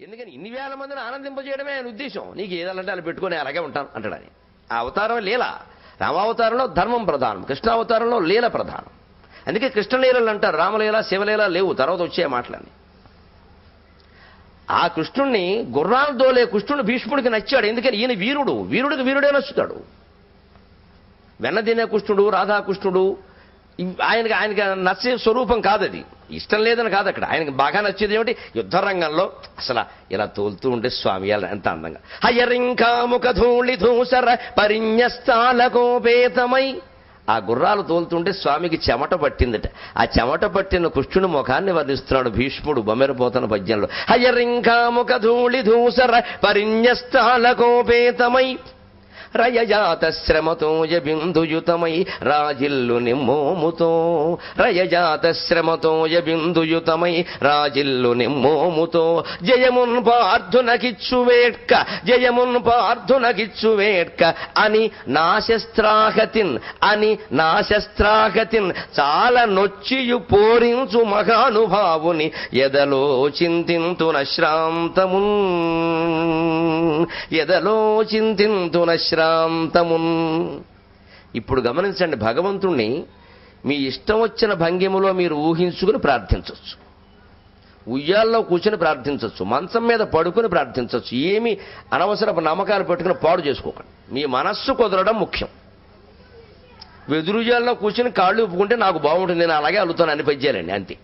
ఎందుకని ఇన్ని వేల మందిని ఆనందింపజేయడమే ఆయన ఉద్దేశం. నీకు ఏదాలంటే అలా పెట్టుకొని అలాగే ఉంటాను అంటాడు ఆయన. ఆ అవతారం లీల. రామావతారంలో ధర్మం ప్రధానం కృష్ణావతారంలో లీల ప్రధానం. అందుకే కృష్ణలీలలు అంటారు రామలీల శివలీల లేవు తర్వాత వచ్చే మాటలన్నీ. ఆ కృష్ణుణ్ణి గుర్రాలు దోలే కృష్ణుడు భీష్ముడికి నచ్చాడు. ఎందుకని ఈయన వీరుడు వీరుడికి వీరుడే నచ్చుతాడు. వెన్నదినే కృష్ణుడు రాధాకృష్ణుడు ఆయనకి ఆయనకి నచ్చే స్వరూపం కాదది. ఇష్టం లేదని కాదు అక్కడ. ఆయనకు బాగా నచ్చేది ఏమిటి? యుద్ధ రంగంలో అసలు ఇలా తోలుతూ ఉంటే స్వామి ఎంత అందంగా. హయరింకాముఖ ధూళి ధూసర పరిణ్యస్థాలకోపేతమై ఆ గుర్రాలు తోలుతుంటే స్వామికి చెమట పట్టిందట. ఆ చెమట పట్టిన కృష్ణుని ముఖాన్ని వర్ణిస్తున్నాడు భీష్ముడు బొమ్మెరపోతన పద్యంలో. హయరింకాముఖ ధూళి ధూసర పరిణ్యస్థాలకోపేతమై రయజాత శ్రమతో బిందుయుతమై రాజిల్లు నిమ్మోముతో. రయజాత శ్రమతో బిందుయుతమై రాజిల్లు నిమ్మోముతో. జయమున్ పార్థునకిచ్చు వేట్క జయమున్ పార్థునకిచ్చు వేట్క అని నాశస్త్రాహతిన్ అని నాశస్త్రాహతిన్ చాలా నొచ్చియు పోరించు మహానుభావుని ఎదలో చింతింతున శ్రాంతమున్. ఎదలో చింతింతున వేదాంతమున్ ఇప్పుడు గమనించండి భగవంతుణ్ణి మీ ఇష్టం వచ్చిన భంగిమలో మీరు ఊహించుకుని ప్రార్థించవచ్చు ఉయ్యాల్లో కూర్చొని ప్రార్థించవచ్చు మంచం మీద పడుకుని ప్రార్థించవచ్చు ఏమి అనవసరపు నమ్మకాలు పెట్టుకుని పాడు చేసుకోకండి. మీ మనస్సు కుదరడం ముఖ్యం. వెదురుజాల్లో కూర్చొని కాళ్ళు ఉప్పుకుంటే నాకు బాగుంటుంది నేను అలాగే అల్లుతాను అన్ని పద్యాలండి అంతే.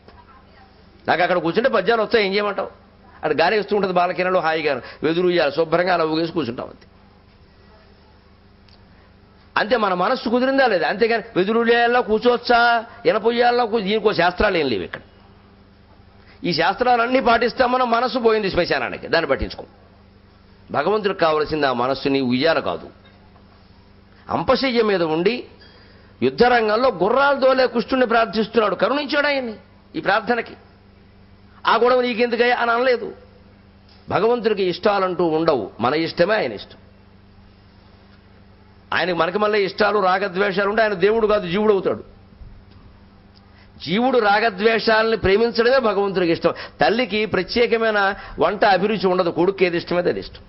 నాకు అక్కడ కూర్చుంటే పద్యాలు వస్తాయి ఏం చేయమంటావు? అక్కడ గారి వేస్తూ ఉంటుంది బాలకిరణలో హాయిగా వెదురు శుభ్రంగా అలా ఊగేసి కూర్చుంటాం అంతే. అంతే మన మనస్సు కుదిరిందా లేదా? అంతేగాని వెదురులేయాల్లో కూర్చోవచ్చా? ఇనపొయ్యాల్లో దీనికో శాస్త్రాలు ఏం లేవు ఇక్కడ. ఈ శాస్త్రాలన్నీ పాటిస్తాం మనం మనస్సు పోయింది శ్మశానానికి. దాన్ని పట్టించుకో. భగవంతుడికి కావలసింది ఆ మనస్సుని ఉయ్యాల కాదు. అంపశయ్య మీద ఉండి యుద్ధరంగంలో గుర్రాలు దోలే కృష్ణుని ప్రార్థిస్తున్నాడు. కరుణించాడు ఆయన్ని ఈ ప్రార్థనకి. ఆ గొడవ నీకెందుకయ్యా? అని అనలేదు. భగవంతుడికి ఇష్టాలంటూ ఉండవు. మన ఇష్టమే ఆయన ఇష్టం. ఆయనకి మనకి మళ్ళీ ఇష్టాలు రాగద్వేషాలు ఉంటే ఆయన దేవుడు కాదు జీవుడు అవుతాడు. జీవుడు రాగద్వేషాలని ప్రేమించడమే భగవంతుడికి ఇష్టం. తల్లికి ప్రత్యేకమైన వంట అభిరుచి ఉండదు కొడుకు ఏది ఇష్టమైతే అది ఇష్టం.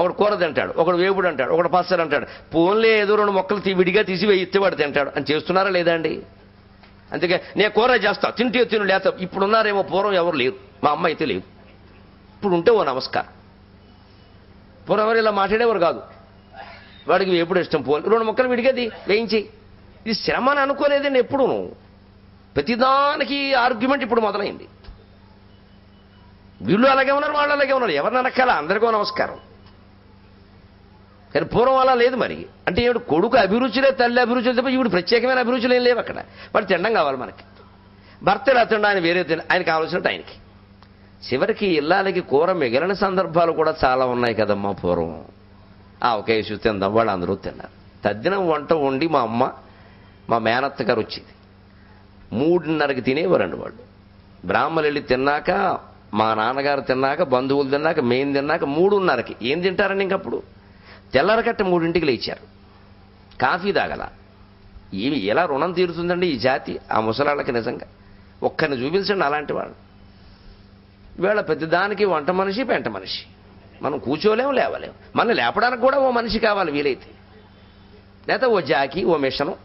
ఒకడు కూర తింటాడు ఒకడు వేపుడు అంటాడు ఒకడు పచ్చడి అంటాడు. పోన్లే ఏదో రెండు మొక్కలు విడిగా తీసి వేయిస్తే వాడు తింటాడు. అని చేస్తున్నారా లేదా అండి? అందుకే నేను కూర చేస్తా తింటే తిను లేత ఇప్పుడు ఉన్నారేమో పూర్వం ఎవరు లేరు. మా అమ్మ అయితే లేదు ఇప్పుడు ఉంటే ఓ నమస్కారం. పూర్వం ఎవరు ఇలా మాట్లాడేవారు కాదు. వాడికి ఎప్పుడు ఇష్టం పోలి రెండు మొక్కలు విడిగది వేయించి. ఇది శ్రమ అని అనుకోలేదండి ఎప్పుడు ప్రతిదానికి ఆర్గ్యుమెంట్ ఇప్పుడు మొదలైంది. వీళ్ళు అలాగే ఉన్నారు వాళ్ళు అలాగే ఉన్నారు. ఎవరిని అనక్కల? అందరికీ నమస్కారం. కానీ పూర్వం అలా లేదు మరి. అంటే ఈవిడ కొడుకు అభిరుచులే తల్లి అభిరుచులు తప్ప ఈవిడ ప్రత్యేకమైన అభిరుచులు ఏం లేవు అక్కడ. వాడు తినడం కావాలి మనకి. భర్త ఎలా తినడం ఆయన వేరే తిన ఆయన కావాల్సినట్టు ఆయనకి. చివరికి ఇల్లాలకి కూర మిగిలిన సందర్భాలు కూడా చాలా ఉన్నాయి కదమ్మా పూర్వం. ఆ ఒకే ఇష్యూ తిందాం వాళ్ళు అందరూ తిన్నారు. తద్దినం వంట వండి మా అమ్మ మా మేనత్త గారు వచ్చింది. మూడున్నరకి తినేవారండి వాళ్ళు. బ్రాహ్మలు వెళ్ళి తిన్నాక మా నాన్నగారు తిన్నాక బంధువులు తిన్నాక మేము తిన్నాక మూడున్నరకి. ఏం తింటారండి ఇంకప్పుడు తెల్లరకట్ట మూడింటికి లేచారు. కాఫీ తాగల. ఏమి ఎలా రుణం తీరుతుందండి ఈ జాతి? ఆ ముసలాళ్ళకి నిజంగా. ఒక్కరిని చూపించండి అలాంటి వాళ్ళు. వీళ్ళ ప్రతిదానికి వంట మనిషి పెంట మనిషి. మనం కూర్చోలేము లేవలేము మనం లేపడానికి కూడా ఓ మనిషి కావాలి వీలైతే. లేదా ఓ జాకి ఓ మిషను.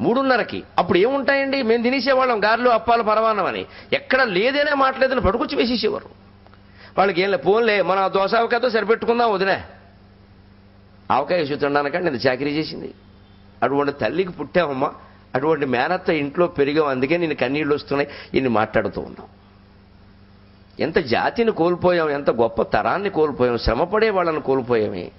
మూడున్నరకి. అప్పుడు ఏముంటాయండి? మేము తినేసేవాళ్ళం గారెలు అప్పాలు పరవానమని అని. ఎక్కడ లేదనే మాట్లాడదని పడుకొచ్చి వేసేసేవారు. వాళ్ళకి ఏం లే పోన్లే మన దోశ అవకాయతో సరిపెట్టుకుందాం వదిలే ఆవకాయ వేసి నేను చాకరీ చేసింది. అటువంటి తల్లికి పుట్టామమ్మా. అటువంటి మేనత్త ఇంట్లో పెరిగాం. అందుకే నేను కన్నీళ్ళు వస్తున్నాయి. ఇన్ని మాట్లాడుతూ ఉన్నాం. ఎంత జాతిని కోల్పోయాం ఎంత గొప్ప తరాన్ని కోల్పోయాం శ్రమపడే వాళ్ళని కోల్పోయామే.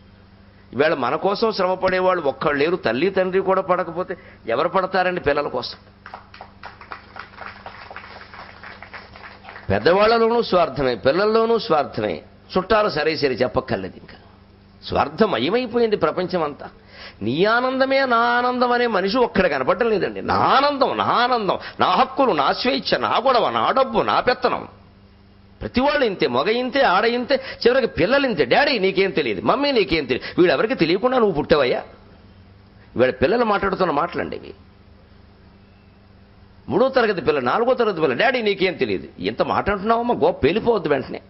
ఇవాళ మన కోసం శ్రమపడే వాళ్ళు ఒక్కళ్ళు లేరు తల్లి తండ్రి కూడా పడకపోతే ఎవరు పడతారండి పిల్లల కోసం? పెద్దవాళ్ళలోనూ స్వార్థమే పిల్లల్లోనూ స్వార్థమే. చుట్టాలు సరే సరే చెప్పక్కర్లేదు ఇంకా. స్వార్థమయమైపోయింది ప్రపంచం అంతా నీ ఆనందమే నా ఆనందం అనే మనిషి ఒక్కడ కనపడలేదండి నా ఆనందం నా ఆనందం. నా హక్కులు నా స్వేచ్ఛ నా గొడవ నా డబ్బు నా పెత్తనం. ప్రతి వాళ్ళు ఇంతే మగ ఇంతే ఆడ ఇంతే చివరికి పిల్లలు ఇంతే. డాడీ నీకేం తెలియదు? మమ్మీ నీకేం తెలియదు? వీడెవరికి తెలియకుండా నువ్వు పుట్టావయ్యా? వీళ్ళ పిల్లలు మాట్లాడుతున్న మాటలండి ఇవి. మూడో తరగతి పిల్ల నాలుగో తరగతి పిల్ల డాడీ నీకేం తెలియదు? ఇంత మాట అంటున్నావమ్మా గోప పేలిపోవద్దు వెంటనే.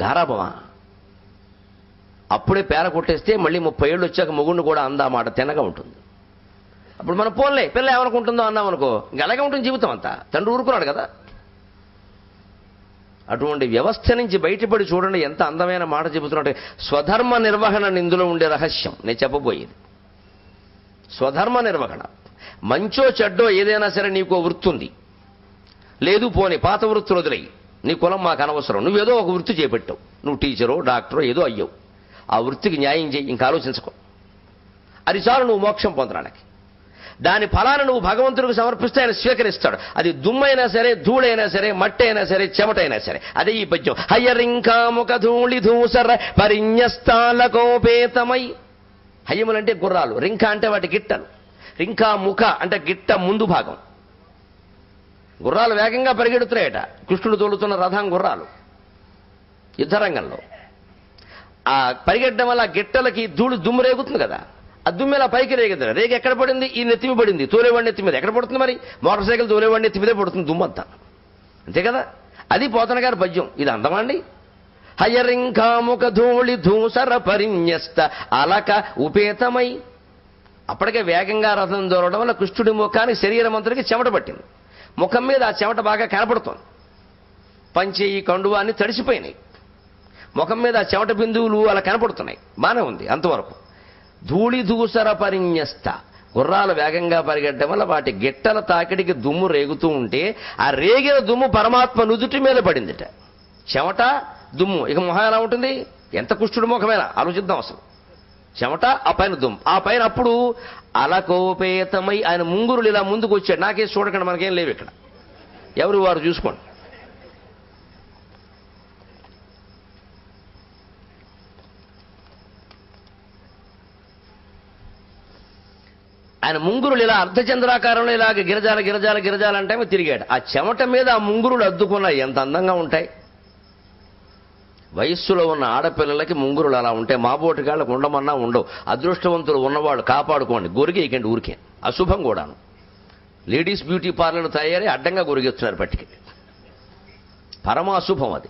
గారాబమా అప్పుడే పేర కొట్టేస్తే మళ్ళీ ముప్పై ఏళ్ళు వచ్చాక మొగుడిని కూడా అందా మాట తినగా ఉంటుంది. అప్పుడు మనం పోన్లే పిల్ల ఏమనుకుంటుందో అన్నాం అనుకో ఇంకా అలాగే ఉంటుంది జీవితం అంతా. తండ్రి ఊరుకున్నాడు కదా. అటువంటి వ్యవస్థ నుంచి బయటపడి చూడండి ఎంత అందమైన మాట చెబుతున్నట్టు. స్వధర్మ నిర్వహణ ఇందులో ఉండే రహస్యం. నేను చెప్పబోయేది. స్వధర్మ నిర్వహణ. మంచో చెడ్డో ఏదైనా సరే నీకు వృత్తి ఉంది లేదు పోని పాత వృత్తులు వదిలేయి. నీ కులం మాకు అనవసరం. నువ్వేదో ఒక వృత్తి చేపెట్టావు. నువ్వు టీచరో డాక్టరో ఏదో అయ్యావు. ఆ వృత్తికి న్యాయం చేయి ఇంకా ఆలోచించుకో. అది చాలు నువ్వు మోక్షం పొందడానికి. దాని ఫలాన్ని నువ్వు భగవంతుడికి సమర్పిస్తే ఆయన స్వీకరిస్తాడు. అది దుమ్మైనా సరే ధూళైనా సరే మట్టి అయినా సరే చెమటైనా సరే. అదే ఈ పద్యం. హయ్యరింకాముఖ ధూళి ధూసర పరిన్యస్తాలకోపేతమై హయ్యములంటే గుర్రాలు. రింక అంటే వాటి గిట్టలు. రింకా ముఖ అంటే గిట్ట ముందు భాగం. గుర్రాలు వేగంగా పరిగెడుతున్నాయట. కృష్ణుడు తోలుతున్న రథం గుర్రాలు. యుద్ధరంగంలో. ఆ పరిగెట్టడం వల్ల గిట్టలకి ధూళి దుమ్ము రేగుతుంది కదా. దుమ్ము ఇలా పైకి రేగదు రేగ ఎక్కడ పడింది? ఈ నెత్తిమి పడింది. తోలేవాడి నెత్తి మీద. ఎక్కడ పడుతుంది మరి? మోటార్ సైకిల్ తోలేవాడి నెత్తి మీదే పడుతుంది దుమ్మంతా. అంతే కదా? అది పోతన గారి పద్యం. ఇది అందమండి హయరింకాముఖ ధూళి ధూసర పరిన్యస్త అలక ఉపేతమై. అప్పటికే వేగంగా రథం దూరడం వల్ల కృష్ణుడి ముఖానికి శరీరం అంతటికి చెమట పట్టింది. ముఖం మీద ఆ చెమట బాగా కనపడుతోంది. పంచేయి కండువా అన్ని తడిసిపోయినాయి. ముఖం మీద ఆ చెమట బిందువులు అలా కనపడుతున్నాయి. బాగానే ఉంది అంతవరకు. ధూళి దూసర పరిన్యస్త. గుర్రాలు వేగంగా పరిగెట్టడం వల్ల వాటి గిట్టల తాకిడికి దుమ్ము రేగుతూ ఉంటే ఆ రేగిన దుమ్ము పరమాత్మ నుదుటి మీద పడిందిట. చెమట దుమ్ము. ఇక మొహం ఎలా ఉంటుంది? ఎంత కుష్ఠుడు ముఖమేనా? ఆలోచిద్దాం అసలు. చెమట ఆ పైన దుమ్ము. ఆ పైన అప్పుడు అలకోపేతమై ఆయన ముంగురులు ఇలా ముందుకు వచ్చాడు నాకేం చూడకండి మనకేం లేవు ఇక్కడ. ఎవరు వారు చూసుకోండి. ఆయన ముంగురులు ఇలా అర్ధచంద్రాకారంలో ఇలాగ గిరజాల గిరజాల గిరజాలంటే తిరిగాడు. ఆ చెమట మీద ఆ ముంగురులు అద్దుకున్నాయి ఎంత అందంగా ఉంటాయి. వయస్సులో ఉన్న ఆడపిల్లలకి ముంగురులు అలా ఉంటాయి మాబోటిగాళ్ళకు ఉండమన్నా ఉండవు. అదృష్టవంతులు ఉన్నవాళ్ళు కాపాడుకోండి. గొరిగేయకండి ఊరికే. అశుభం కూడాను. లేడీస్ బ్యూటీ పార్లర్ తయారై అడ్డంగా గొరిగేస్తున్నారు పట్టికి పరమ అశుభం అది.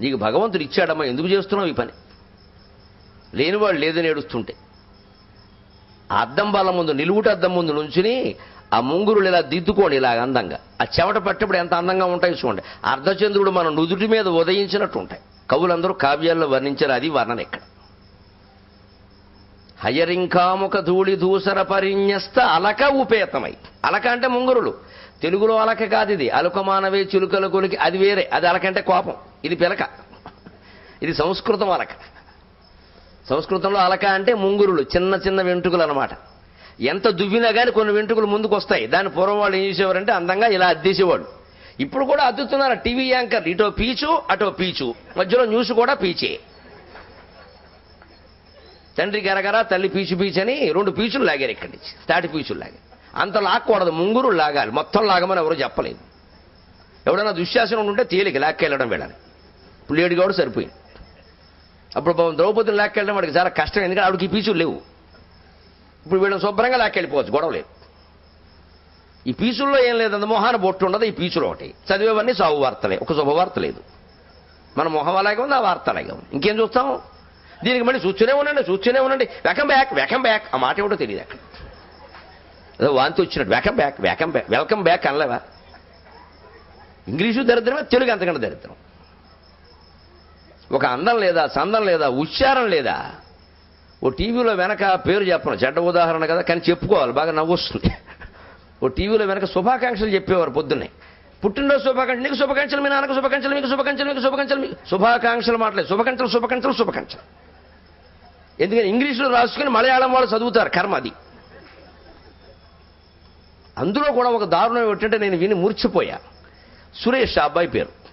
నీకు భగవంతుడు ఇచ్చాడమ్మా ఎందుకు చేస్తున్నావు ఈ పని? లేనివాడు లేదని ఏడుస్తుంటే. అద్దం బాల ముందు నిలువుట అద్దం ముందు నుంచుని ఆ ముంగురులు ఇలా దిద్దుకోండి ఇలాగ అందంగా. ఆ చెమట పట్టేప్పుడు ఎంత అందంగా ఉంటాయి చూడండి. అర్ధచంద్రుడు మన నుదుటి మీద ఉదయించినట్టు ఉంటాయి. కవులందరూ కావ్యాల్లో వర్ణించారు అది వర్ణన ఇక్కడ. హయరింకాముఖ ధూళి దూసర పరిన్యస్త అలక ఉపేతమై. అలక అంటే ముంగురులు. తెలుగులో అలక కాదు ఇది. అలుకమానవే చిలుకల కొలికి అది వేరే. అది అలక అంటే కోపం. ఇది పిలక. ఇది సంస్కృతం అలక. సంస్కృతంలో అలక అంటే ముంగురులు చిన్న చిన్న వెంట్రుకలు అనమాట ఎంత దువ్వినా కానీ కొన్ని వెంట్రుకలు ముందుకు వస్తాయి దాని పూర్వం వాళ్ళు ఏం చేసేవారంటే అందంగా ఇలా అద్దేసేవాళ్ళు. ఇప్పుడు కూడా అద్దుతున్నారు టీవీ యాంకర్. ఇటో పీచు అటో పీచు. మధ్యలో న్యూస్ కూడా పీచే. తండ్రి గరగర తల్లి పీచు పీచు అని రెండు పీచులు లాగారు ఇక్కడి నుంచి. తాటి పీచులు లాగారు. అంత లాక్కూడదు ముంగురు లాగాలి. మొత్తం లాగమని ఎవరు చెప్పలేదు. ఎవడైనా దుశ్శాసనం ఉంటే తేలిక లాక్కెళ్ళడం వెళ్ళాలి ఇప్పుడు లేడు కూడా సరిపోయింది. అప్పుడు పాపం ద్రౌపదిని లాక్కెళ్ళడం వాడికి చాలా కష్టం ఎందుకంటే ఆవిడకి పీచులు లేవు. ఇప్పుడు వీళ్ళని శుభ్రంగా లాక్కెళ్ళిపోవచ్చు గొడవ లేదు. ఈ పీచుల్లో ఏం లేదంత మొహాన బొట్టు ఉండదు ఈ పీచులు ఒకటి. చదివేవన్నీ సాగు వార్తలే ఒక శుభవార్త లేదు. మన మొహం అలాగే ఉంది ఆ వార్త అలాగే ఉంది. ఇంకేం చూస్తాం? దీనికి మళ్ళీ చూస్తూనే ఉండండి చూస్తూనే ఉండండి. Welcome back welcome back. ఆ మాట ఏమిటో తెలియదు అక్కడ. ఏదో వాంతి వచ్చినట్టు welcome back welcome back welcome back అనలేవా? English దరిద్రమే తెలుగు అంతకంటే దరిద్రం. ఒక అందం లేదా సందం లేదా ఉచ్చారం లేదా? ఓ టీవీలో వెనక పేరు చెప్పను. చెడ్డ ఉదాహరణ కదా కానీ చెప్పుకోవాలి. బాగా నవ్వొస్తుంది. ఓ టీవీలో వెనక శుభాకాంక్షలు చెప్పేవారు పొద్దున్నే. పుట్టినరోజు శుభాకాంక్షలు నీకు శుభాకాంక్షలు మీ నాన్నకు శుభాకాంక్షలు మీకు శుభాకాంక్షలు మీకు శుభాకాంక్షలు మీకు శుభాకాంక్షలు మాట్లేదు శుభాకాంక్షలు శుభాకాంక్షలు శుభాకాంక్షలు. ఎందుకని ఇంగ్లీష్లో రాసుకుని మలయాళం వాళ్ళు చదువుతారు. కర్మ అది. అందులో కూడా ఒక దారుణం ఏంటంటే నేను విని మూర్చిపోయా. సురేష్ ఆ అబ్బాయి పేరు.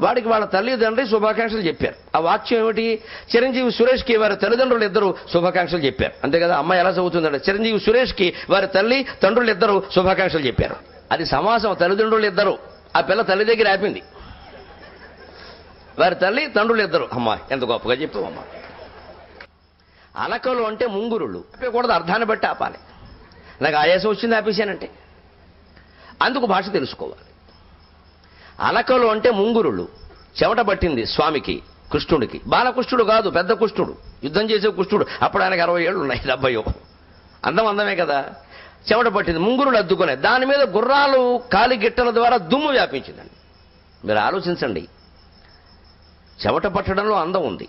వాడికి వాళ్ళ తల్లిదండ్రి శుభాకాంక్షలు చెప్పారు. ఆ వాక్యం ఏమిటి? చిరంజీవి సురేష్కి వారి తల్లిదండ్రులు ఇద్దరు శుభాకాంక్షలు చెప్పారు. అంతే కదా అమ్మాయి ఎలా చదువుతుందంటే చిరంజీవి సురేష్కి వారి తల్లి తండ్రులు ఇద్దరు శుభాకాంక్షలు చెప్పారు. అది సమాసం తల్లిదండ్రులు ఇద్దరు. ఆ పిల్ల తల్లి దగ్గర ఆపింది. వారి తల్లి తండ్రులు ఇద్దరు. అమ్మా ఎంత గొప్పగా చెప్పావు అమ్మా. అలకలు అంటే ముంగురులు ఆపేయకూడదు అర్థాన్ని బట్టి ఆపాలి. నాకు ఆయాసం వచ్చింది ఆపేశానంటే. అందుకు భాష తెలుసుకోవాలి. అలకలు అంటే ముంగురులు చెమట పట్టింది స్వామికి కృష్ణుడికి. బాలకృష్ణుడు కాదు పెద్ద కృష్ణుడు. యుద్ధం చేసే కృష్ణుడు. అప్పుడు ఆయనకు అరవై ఏళ్ళు ఉన్నాయి డెబ్బయో అందం అందమే కదా. చెమట పట్టింది ముంగురులు అద్దుకునే. దాని మీద గుర్రాలు కాలి గిట్టల ద్వారా దుమ్ము వ్యాపించిందండి. మీరు ఆలోచించండి. చెమట పట్టడంలో అందం ఉంది.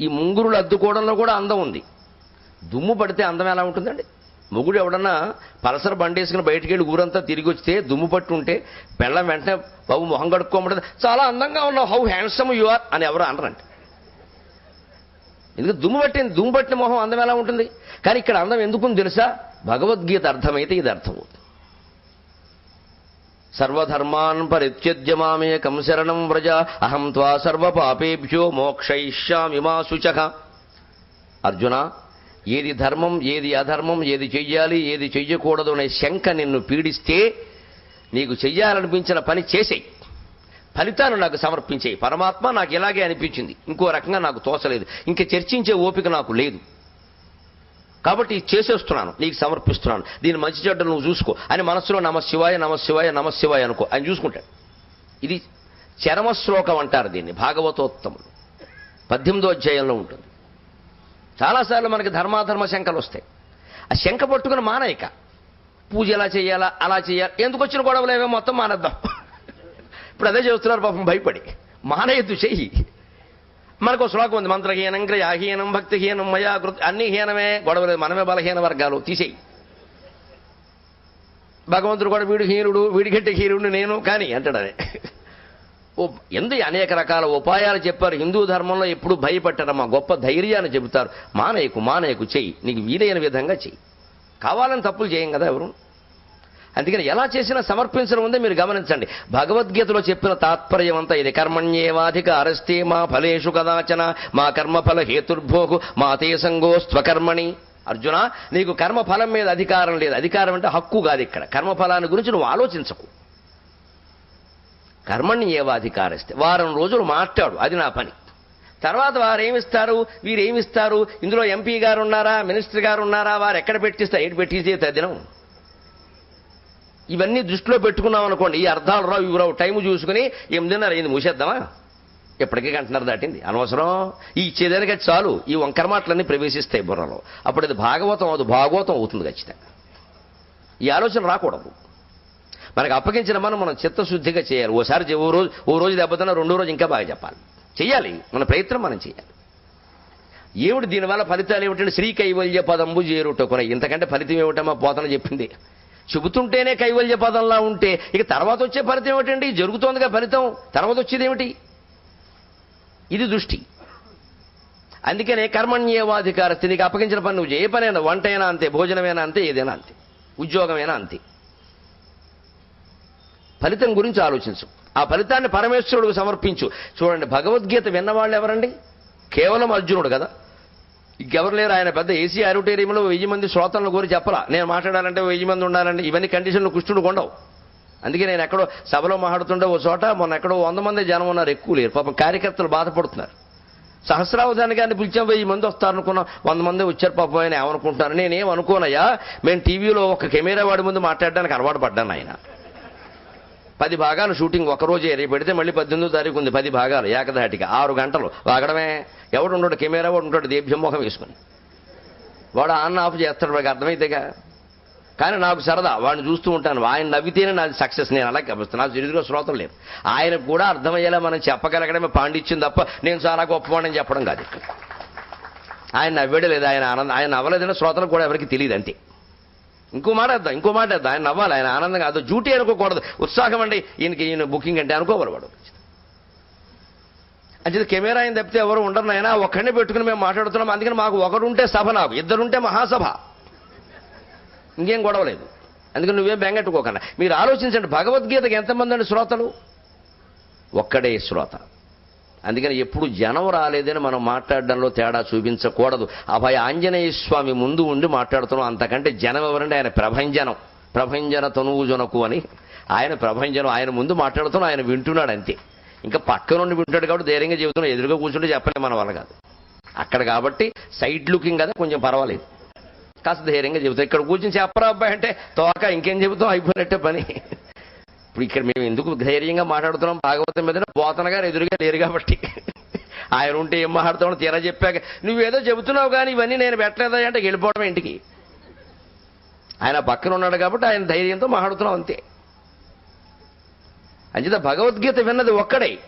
ఈ ముంగురులు అద్దుకోవడంలో కూడా అందం ఉంది. దుమ్ము పడితే అందం ఎలా ఉంటుందండి? మొగుడు ఎవడన్నా పలసర బండేసుకుని బయటికి వెళ్ళి ఊరంతా తిరిగి వస్తే దుమ్ము పట్టు ఉంటే పెళ్ళం వెంటనే బాబు మొహం కడుక్కోమంటే చాలా అందంగా ఉన్నావు హౌ హ్యాండ్సమ్ యు ఆర్ అని ఎవరు అనరంట. ఎందుకు? దుమ్ము పట్టింది దుమ్ము పట్టిన మొహం అందం ఎలా ఉంటుంది? కానీ ఇక్కడ అందం ఎందుకు తెలుసా? భగవద్గీత అర్థమైతే ఇది అర్థమవుతుంది. సర్వధర్మాన్ పరిత్యజ్య కంశరణం వ్రజ అహం త్వా సర్వపాపేభ్యో మోక్షయిష్యామి మా శుచక అర్జున ఏది ధర్మం ఏది అధర్మం ఏది చెయ్యాలి ఏది చెయ్యకూడదు అనే శంక నిన్ను పీడిస్తే నీకు చెయ్యాలనిపించిన పని చేసేయి. ఫలితాన్ని నాకు సమర్పించేయి. పరమాత్మ నాకు ఇలాగే అనిపించింది. ఇంకో రకంగా నాకు తోచలేదు. ఇంక చర్చించే ఓపిక నాకు లేదు. కాబట్టి ఇది చేసేస్తున్నాను. నీకు సమర్పిస్తున్నాను. దీని మంచి చెడ్డ నువ్వు చూసుకో. అని మనస్సులో నమశివాయ నమశివాయ నమశివాయ శివాయ అనుకో. ఆయన చూసుకుంటాడు. ఇది చరమశ్లోకం అంటారు దీన్ని. భాగవతోత్తములు. పద్దెనిమిదో అధ్యాయంలో ఉంటుంది. చాలాసార్లు మనకి ధర్మాధర్మ శంకలు వస్తాయి. ఆ శంక పట్టుకుని మానయిక. పూజ ఎలా చేయాలా అలా చేయాలి ఎందుకు వచ్చిన గొడవలు ఏమో మొత్తం మానేద్దాం. ఇప్పుడు అదే చేస్తున్నారు పాపం భయపడి. మానయద్దు చెయ్యి. మనకు శ్లోకం ఉంది మంత్రహీనం క్రియాహీనం భక్తిహీనం మయా కృతి అన్ని హీనమే గొడవలేదు మనమే బలహీన వర్గాలు తీసేయి. భగవంతుడు కూడా వీడు హీనుడు వీడికంటే హీనుడు నేను కానీ అంటాడనే ఎందు అనేక రకాల ఉపాయాలు చెప్పారు. హిందూ ధర్మంలో ఎప్పుడు భయపెట్టడమ్మా గొప్ప ధైర్యాన్ని చెబుతారు. మానేయకు మానేయకు చెయ్యి. నీకు వీలైన విధంగా చెయ్యి. కావాలని తప్పులు చేయం కదా ఎవరు? అందుకని ఎలా చేసినా సమర్పించడం ఉందే మీరు గమనించండి. భగవద్గీతలో చెప్పిన తాత్పర్యం అంతా ఇది. కర్మణ్యేవాధిక అరస్తే మా ఫలేషు కదాచన మా కర్మఫల హేతుర్భోగు మా తే సంగోస్త్వకర్మణి. అర్జున నీకు కర్మఫలం మీద అధికారం లేదు. అధికారం అంటే హక్కు కాదు ఇక్కడ. కర్మఫలాన్ని గురించి నువ్వు ఆలోచించకు. కర్మణ్ణి ఏవాధికారిస్తే. వారం రోజులు మాట్లాడు అది నా పని. తర్వాత వారు ఏమిస్తారు వీరు ఏమిస్తారు ఇందులో ఎంపీ గారు ఉన్నారా మినిస్టర్ గారు ఉన్నారా వారు ఎక్కడ పెట్టిస్తారు? ఏడు పెట్టిస్తే తద్దినం ఇవన్నీ దృష్టిలో పెట్టుకున్నాం అనుకోండి ఈ అర్థాలు రావు ఇవి రావు. టైం చూసుకుని ఎనిమిదిన్నర అయింది మూసేద్దామా? ఎప్పటికీ గంటన్నర దాటింది. అనవసరం. ఈ ఇచ్చేదానికి చాలు. ఈ వంకర మాటలన్నీ ప్రవేశిస్తాయి బుర్రలో. అప్పుడు అది భాగవతం అది భాగవతం అవుతుంది ఖచ్చితంగా. ఈ ఆలోచన రాకూడదు. మనకు అప్పగించిన మనం మనం చిత్తశుద్ధిగా చేయాలి. ఓసారి ఓ రోజు ఓ రోజు దెబ్బతిన్నా రెండో రోజు ఇంకా బాగా చెప్పాలి. చెయ్యాలి. మన ప్రయత్నం మనం చేయాలి ఏమిటి దీనివల్ల ఫలితాలు ఏమిటంటే శ్రీ కైవల్య పదంబు చేరుట కొన ఇంతకంటే ఫలితం ఏమిటమ్మా? పోతన చెప్పింది. చెబుతుంటేనే కైవల్య పదంలా ఉంటే ఇక తర్వాత వచ్చే ఫలితం ఏమిటండి? జరుగుతోందిగా ఫలితం. తర్వాత వచ్చేది ఏమిటి? ఇది దృష్టి. అందుకనే కర్మణ్యేవాధికార స్థితికి అప్పగించిన పని నువ్వు ఏ పనైనా వంట అయినా అంతే భోజనమైనా అంతే ఏదైనా అంతే ఉద్యోగమైనా అంతే. ఫలితం గురించి ఆలోచించు. ఆ ఫలితాన్ని పరమేశ్వరుడికి సమర్పించు. చూడండి భగవద్గీత విన్నవాళ్ళు ఎవరండి? కేవలం అర్జునుడు కదా. ఇంకెవరు లేరు? ఆయన పెద్ద ఏసీ ఆడిటోరియంలో వెయ్యి మంది శ్రోతలను కోరి చెప్పలా? నేను మాట్లాడాలంటే వెయ్యి మంది ఉండాలండి. ఇవన్నీ కండిషన్లు కృష్ణుడు కొండవు. అందుకే నేను ఎక్కడో సభలో మాట్లాడుతుంటే ఓ చోట మొన్న ఎక్కడో వంద మంది జనం ఉన్నారు. ఎక్కువ లేరు. పాపం కార్యకర్తలు బాధపడుతున్నారు. సహస్రావధాని గారిని పిలిచాం వెయ్యి మంది వస్తారనుకున్నాం. వంద మంది వచ్చారు పాపం ఆయన ఏమనుకుంటున్నారు? నేనేం అనుకోనయ్యా. మేము టీవీలో ఒక కెమెరా వాడి ముందు మాట్లాడడానికి అలవాటు పడ్డాను ఆయన. పది భాగాలు షూటింగ్ ఒకరోజే రేపు పెడితే మళ్ళీ పద్దెనిమిదో తారీఖు ఉంది పది భాగాలు ఏకధాటిగా ఆరు గంటలు. వాగడమే ఎవడు ఉంటాడు కెమెరా వాడు ఉంటాడు దేభ్యం ముఖం వేసుకుని. వాడు ఆన్ ఆఫ్ చేస్తాడు వాడికి అర్థమైతేగా. కానీ నాకు సరదా వాడిని చూస్తూ ఉంటాను. ఆయన నవ్వితేనే నాది సక్సెస్. నేను అలా గమనిస్తాను నాకు ఎదురుగా శ్రోతం లేదు ఆయనకు కూడా అర్థమయ్యేలా మనం చెప్పగలగడమే పాండిత్యం తప్ప నేను చాలా గొప్పవాడని చెప్పడం కాదు. ఆయన నవ్వేడలేదు ఆయన ఆనందం ఆయన నవ్వలేదని శ్రోతలకు కూడా ఎవరికి తెలియదు అంతే. ఇంకో మాట వేద్దాం ఇంకో మాట వేద్దాం ఆయన నవ్వాలి ఆయన ఆనందంగా అదో డ్యూటీ అనుకోకూడదు ఉత్సాహం అండి. ఈయనకి ఈయన బుకింగ్ అంటే అనుకోవాలి వాడు. అంటే కెమెరా ఆయన తప్పితే ఎవరు ఉండరు అయినా ఒక్కడిని పెట్టుకుని మేము మాట్లాడుతున్నాం. అందుకని మాకు ఒకరుంటే సభ నాకు ఇద్దరుంటే మహాసభ. ఇంకేం గొడవ లేదు. అందుకని నువ్వేం బెంగట్టుకోకన్నా మీరు ఆలోచించండి భగవద్గీతకి ఎంతమంది అండి శ్రోతలు? ఒక్కడే శ్రోత. అందుకని ఎప్పుడు జనం రాలేదని మనం మాట్లాడడంలో తేడా చూపించకూడదు. అభయ ఆంజనేయ స్వామి ముందు ఉండి మాట్లాడుతున్నాం. అంతకంటే జనం ఎవరండి? ఆయన ప్రభంజనం. ప్రభంజన తనువుజనకు అని. ఆయన ప్రభంజనం ఆయన ముందు మాట్లాడుతున్నాం ఆయన వింటున్నాడు అంతే. ఇంకా పక్క నుండి వింటాడు కాబట్టి ధైర్యంగా చెబుతున్నాం. ఎదురుగా కూర్చుంటే చెప్పలే మన వల్ల కాదు. అక్కడ కాబట్టి సైడ్ లుకింగ్ కదా కొంచెం పర్వాలేదు. కాస్త ధైర్యంగా చెబుతాం. ఇక్కడ కూర్చుని చెప్పరా అబ్బాయి అంటే తోక ఇంకేం చెబుతాం? అయిపోయినట్టే పని. ఇప్పుడు ఇక్కడ మేము ఎందుకు ధైర్యంగా మాట్లాడుతున్నాం? భాగవతం మీద పోతన గారు ఎదురుగా లేరు కాబట్టి. ఆయన ఉంటే ఏం మాట్లాడుతామో తీరా చెప్పాక నువ్వేదో చెబుతున్నావు కానీ ఇవన్నీ నేను పెట్టలేదా? అంటే వెళ్ళిపోవడం ఇంటికి. ఆయన పక్కన ఉన్నాడు కాబట్టి ఆయన ధైర్యంతో మాట్లాడుతున్నాం అంతే. అంచేత భగవద్గీత విన్నది ఒక్కడే.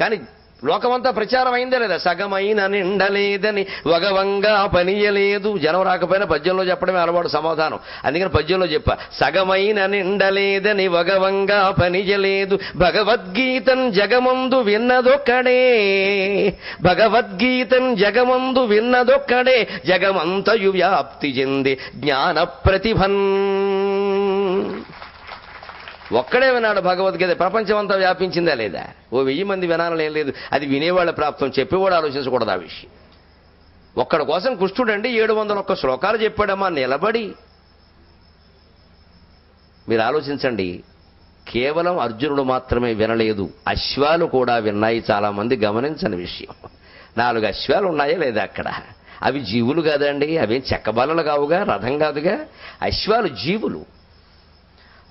కానీ లోకమంతా ప్రచారం అయిందే లేదా? సగమైన నిండలేదని వగవంగా పనియలేదు. జనం రాకపోయినా పద్యంలో చెప్పడమే అలవాటు సమాధానం. అందుకని పద్యంలో చెప్ప సగమైన నిండలేదని వగవంగా పనియలేదు. భగవద్గీతం జగమందు విన్నదొక్కడే. భగవద్గీతం జగమందు విన్నదొక్కడే. జగమంతయు వ్యాప్తి చెంది జ్ఞాన ప్రతిభన్. ఒక్కడే విన్నాడు భగవద్గీత. ప్రపంచమంతా వ్యాపించిందా లేదా? ఓ వెయ్యి మంది వినాలని లేదు. అది వినేవాళ్ళ ప్రాప్తం. చెప్పేవాడు ఆలోచించకూడదు ఆ విషయం. ఒక్కడి కోసం కృష్ణుడండి ఏడు వందల ఒక్క శ్లోకాలు చెప్పాడమ్మా. నిలబడి. మీరు ఆలోచించండి. కేవలం అర్జునుడు మాత్రమే వినలేదు. అశ్వాలు కూడా విన్నాయి చాలామంది గమనించని విషయం. నాలుగు అశ్వాలు ఉన్నాయా లేదా అక్కడ? అవి జీవులు కాదండి. అవేం చెక్కబల్లలు కావుగా? రథం కాదుగా? అశ్వాలు జీవులు.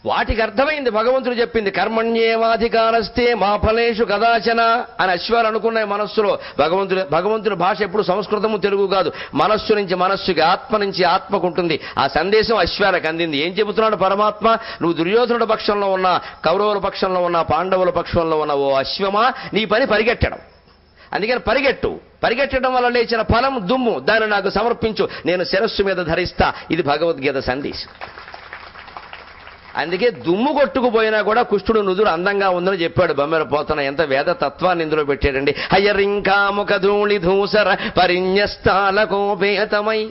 వాటికి అర్థమైంది భగవంతుడు చెప్పింది కర్మణ్యేవాధికారస్తే మా ఫలేషు కదాచన అని అశ్వాలు అనుకున్నాయి మనస్సులో. భగవంతుడు భగవంతుడి భాష ఎప్పుడు సంస్కృతము తెలుగు కాదు. మనస్సు నుంచి మనస్సుకి ఆత్మ నుంచి ఆత్మకు ఉంటుంది. ఆ సందేశం అశ్వాలకు అందింది. ఏం చెబుతున్నాడు పరమాత్మ? నువ్వు దుర్యోధనుడు పక్షంలో ఉన్నా కౌరవుల పక్షంలో ఉన్నా పాండవుల పక్షంలో ఉన్న ఓ అశ్వమా నీ పని పరిగెట్టడం. అందుకని పరిగెట్టు. పరిగెట్టడం వల్ల లేచిన ఫలం దుమ్ము. దాన్ని నాకు సమర్పించు. నేను శిరస్సు మీద ధరిస్తా. ఇది భగవద్గీత సందేశం. అందుకే దుమ్ము కొట్టుకుపోయినా కూడా కుష్ఠుడు నుదురు అందంగా ఉందని చెప్పాడు బొమ్మెర పోతన. ఎంత వేద తత్వాన్ని ఇందులో పెట్టాడండి. హయరింకాముఖ ధూళి ధూసర పరిణ్యస్థాల కోపేతమై.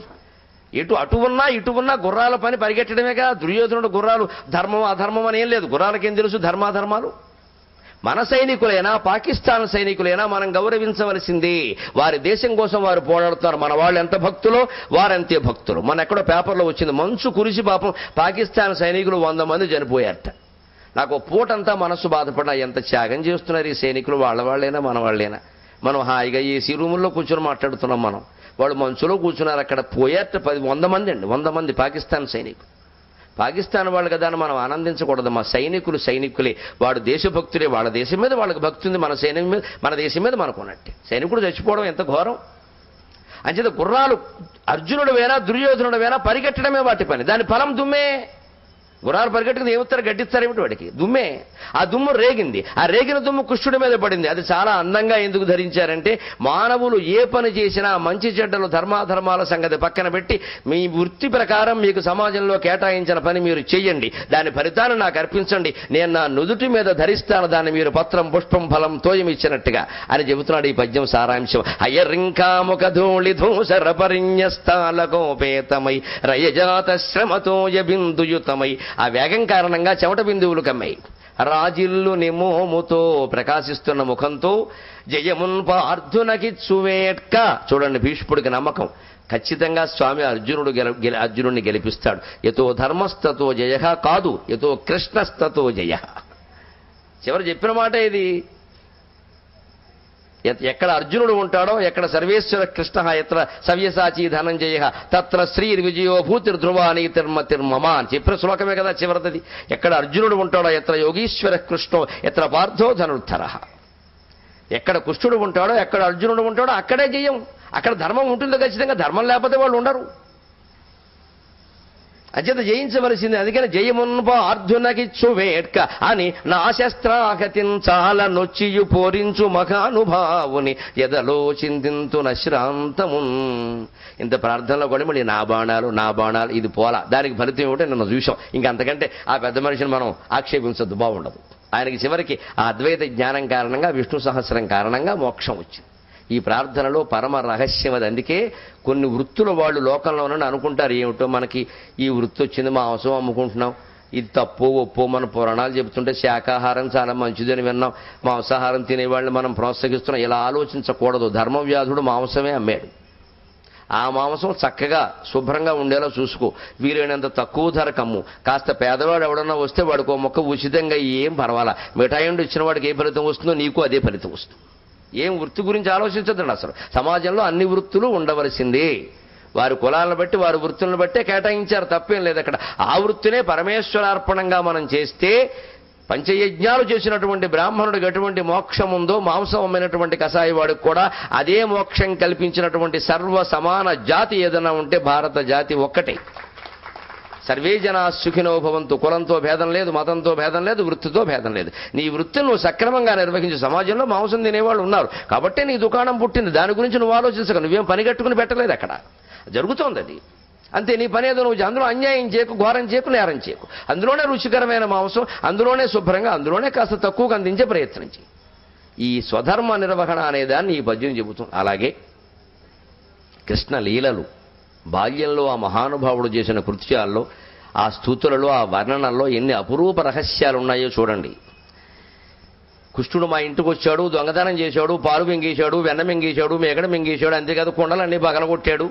ఇటు అటు ఉన్నా ఇటు ఉన్నా గుర్రాల పని పరిగెట్టడమేగా దుర్యోధనుడు గుర్రాలు ధర్మం అధర్మం అని ఏం లేదు. గుర్రాలకేం తెలుసు? ధర్మాధర్మాలు. మన సైనికులైనా పాకిస్తాన్ సైనికులైనా మనం గౌరవించవలసింది వారి దేశం కోసం వారు పోరాడుతున్నారు. మన వాళ్ళు ఎంత భక్తులో వారంతే భక్తులు. మన ఎక్కడో పేపర్లో వచ్చింది మంచు కురిసి పాపం పాకిస్తాన్ సైనికులు వంద మంది చనిపోయారట. నాకు పూటంతా మనస్సు బాధపడినా ఎంత త్యాగం చేస్తున్నారు ఈ సైనికులు వాళ్ళ వాళ్ళైనా మన వాళ్ళైనా. మనం హాయిగా ఏసీ రూముల్లో కూర్చొని మాట్లాడుతున్నాం మనం. వాళ్ళు మంచులో కూర్చున్నారు అక్కడ పోయారట పది వంద మంది అండి వంద మంది పాకిస్తాన్ సైనికులు. పాకిస్తాన్ వాళ్ళు కదా అని మనం ఆనందించకూడదు. మా సైనికులు సైనికులే. వాడు దేశభక్తులే వాళ్ళ దేశం మీద వాళ్ళకి భక్తి ఉంది. మన సైనిక మీద మన దేశం మీద మనకు ఉన్నట్టే. సైనికుడు చచ్చిపోవడం ఎంత ఘోరం? అంచేత గుర్రాలు అర్జునుడు వేనా దుర్యోధనుడు వేనా పరిగెట్టడమే వాటి పని. దాని ఫలం దుమ్మే. గుర్రాలు పరిగెట్టుకుని ఏమిస్తారు గడ్డిస్తారు ఏమిటి వాడికి? దుమ్మే. ఆ దుమ్ము రేగింది. ఆ రేగిన దుమ్ము కృష్ణుడి మీద పడింది. అది చాలా అందంగా ఎందుకు ధరించారంటే మానవులు ఏ పని చేసినా మంచి చెడ్డలు ధర్మాధర్మాల సంగతి పక్కన పెట్టి మీ వృత్తి ప్రకారం మీకు సమాజంలో కేటాయించిన పని మీరు చేయండి దాని ఫలితాన్ని నాకు అర్పించండి. నేను నా నుదుటి మీద ధరిస్తాను. దాన్ని మీరు పత్రం పుష్పం ఫలం తోయం ఇచ్చినట్టుగా అని చెబుతున్నాడు ఈ పద్యం సారాంశం. అయ్యరింకాముఖ ధూళి ధూసర పరిణ్యస్థాల కోపేతమై రయజాత శ్రమతోయ బిందుయుతమై ఆ వేగం కారణంగా చెమట బిందువులు కమ్మాయి. రాజిల్లు నిమోముతో ప్రకాశిస్తున్న ముఖంతో జయమున్ పార్థునకిచ్చువేట్క చూడండి భీష్ముడికి నమ్మకం. ఖచ్చితంగా స్వామి అర్జునుడు గెల అర్జునుడిని గెలిపిస్తాడు. ఎతో ధర్మస్తతో జయ కాదు ఎతో కృష్ణస్తతో జయ. చివరి చెప్పిన మాట ఇది. ఎక్కడ అర్జునుడు ఉంటాడో ఎక్కడ సర్వేశ్వర కృష్ణ ఎత్ర సవ్యసాచి ధనంజయ తత్ర శ్రీ విజయో భూతిర్ధ్రువాని తిర్మ తిర్మమ అని చెప్పిన శ్లోకమే కదా చివరిది. ఎక్కడ అర్జునుడు ఉంటాడో ఎత్ర యోగీశ్వర కృష్ణో ఎత్ర పార్థో ధనుర్ధర ఎక్కడ కృష్ణుడు ఉంటాడో ఎక్కడ అర్జునుడు ఉంటాడో అక్కడే జయం. అక్కడ ధర్మం ఉంటుంది ఖచ్చితంగా. ధర్మం లేకపోతే వాళ్ళు ఉండరు. అత్యంత జయించవలసింది అందుకని జయమున్పో అర్జునకిచ్చు వేట్క అని నా శస్త్రాగతిన్ నొచ్చియు పోరించు మహానుభావుని ఎదలో చింతింతు శ్రాంతమున్ ఇంత ప్రార్థనలో కూడా మళ్ళీ నా బాణాలు నా బాణాలు ఇది పోలా. దానికి ఫలితం ఏమిటో నిన్న చూసాం ఇంకా అంతకంటే ఆ పెద్ద మనిషిని మనం ఆక్షేపించద్దు బాగుండదు. ఆయనకి చివరికి ఆ అద్వైత జ్ఞానం కారణంగా విష్ణు సహస్రం కారణంగా మోక్షం వచ్చింది. ఈ ప్రార్థనలో పరమ రహస్యం అది. అందుకే కొన్ని వృత్తుల వాళ్ళు లోకంలోనని అనుకుంటారు. ఏమిటో మనకి ఈ వృత్తి వచ్చింది మాంసం అమ్ముకుంటున్నాం. ఇది తప్పు ఒప్పు మన పురాణాలు చెబుతుంటే శాకాహారం చాలా మంచిదని విన్నాం. మాంసాహారం తినేవాళ్ళని మనం ప్రోత్సహిస్తున్నాం. ఇలా ఆలోచించకూడదు. ధర్మవ్యాధుడు మాంసమే అమ్మాడు. ఆ మాంసం చక్కగా శుభ్రంగా ఉండేలా చూసుకో. వీలైనంత తక్కువ ధర కమ్ము. కాస్త పేదవాడు ఎవడన్నా వస్తే వాడికి ఒక మొక్క ఉచితంగా ఏం పర్వాలా. మిఠాయి ఇచ్చిన వాడికి ఏ ఫలితం వస్తుందో నీకు అదే ఫలితం వస్తుంది. ఏం వృత్తి గురించి ఆలోచించదండి అసలు. సమాజంలో అన్ని వృత్తులు ఉండవలసిందే. వారి కులాలను బట్టి వారి వృత్తులను బట్టే కేటాయించారు తప్పేం లేదు అక్కడ. ఆ వృత్తినే పరమేశ్వరార్పణంగా మనం చేస్తే పంచయజ్ఞాలు చేసినటువంటి బ్రాహ్మణుడికి ఎటువంటి మోక్షం ఉందో మాంసమైనటువంటి కషాయవాడికి కూడా అదే మోక్షం కల్పించినటువంటి సర్వ సమాన జాతి ఏదైనా ఉంటే భారత జాతి ఒక్కటే. సర్వే జనా సుఖినో భవంతు. కులంతో భేదం లేదు మతంతో భేదం లేదు వృత్తితో భేదం లేదు. నీ వృత్తిని నువ్వు సక్రమంగా నిర్వహించే. సమాజంలో మాంసం తినేవాళ్ళు ఉన్నారు. కాబట్టి నీ దుకాణం పుట్టింది. దాని గురించి నువ్వు ఆలోచించక. నువ్వేం పని కట్టుకుని పెట్టలేదు అక్కడ. జరుగుతోంది అది. అంతే నీ పని ఏదో నువ్వు అందులో అన్యాయం చేయకు ఘోరం చేయకు నేరం చేయకు. అందులోనే రుచికరమైన మాంసం అందులోనే శుభ్రంగా అందులోనే కాస్త తక్కువగా అందించే ప్రయత్నం చేయి. ఈ స్వధర్మ నిర్వహణ అనేదాన్ని ఈ పద్యం చెబుతుంది. అలాగే కృష్ణ లీలలు బాల్యంలో ఆ మహానుభావుడు చేసిన కృత్యాల్లో ఆ స్థూతులలో ఆ వర్ణనల్లో ఎన్ని అపురూప రహస్యాలు ఉన్నాయో చూడండి. కృష్ణుడు మా ఇంటికి వచ్చాడు దొంగతనం చేశాడు పాలు మింగేశాడు వెన్న మింగేశాడు మేకడ మింగేశాడు అంతేకాదు కొండలన్నీ పగలగొట్టాడు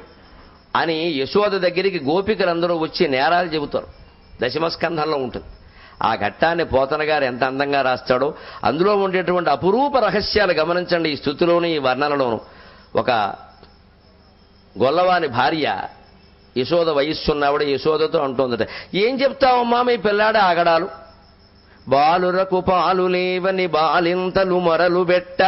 అని యశోద దగ్గరికి గోపికలందరూ వచ్చి నేరాలు చెబుతారు. దశమస్కంధంలో ఉంటుంది. ఆ ఘట్టాన్ని పోతన గారు ఎంత అందంగా రాస్తాడో అందులో ఉండేటువంటి అపురూప రహస్యాలు గమనించండి ఈ స్థుతిలోను ఈ వర్ణనలోను. ఒక గొల్లవాని భార్య యశోద వయస్సున్నవిడ యశోదతో అంటుందట ఏం చెప్తావమ్మా మీ పిల్లాడ ఆగడాలు? బాలురకు పాలు లేవని బాలింతలు మొరలు బెట్ట.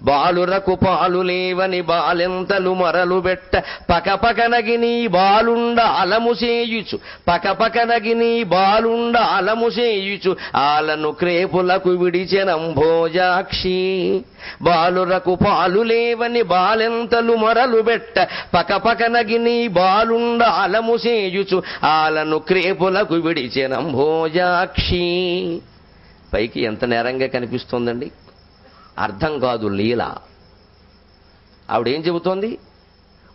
బాలురకు పాలు లేవని బాలెంతలు మరలు బెట్ట పకపకనగి నీ బాలుండ అలము చేయుచు పకపకనగి నీ బాలుండ అలము చేయుచు ఆలను క్రేపులకు విడిచెనంభోజాక్షి బాలురకు పాలు లేవని బాలెంతలు మరలు బెట్ట పకపకనగి నీ బాలుండ అలము చేయుచు ఆలను క్రేపులకు విడిచెనంభోజాక్షి పైకి ఎంత నేరంగా కనిపిస్తోందండి? అర్థం కాదు లీల. ఆవిడేం చెబుతోంది?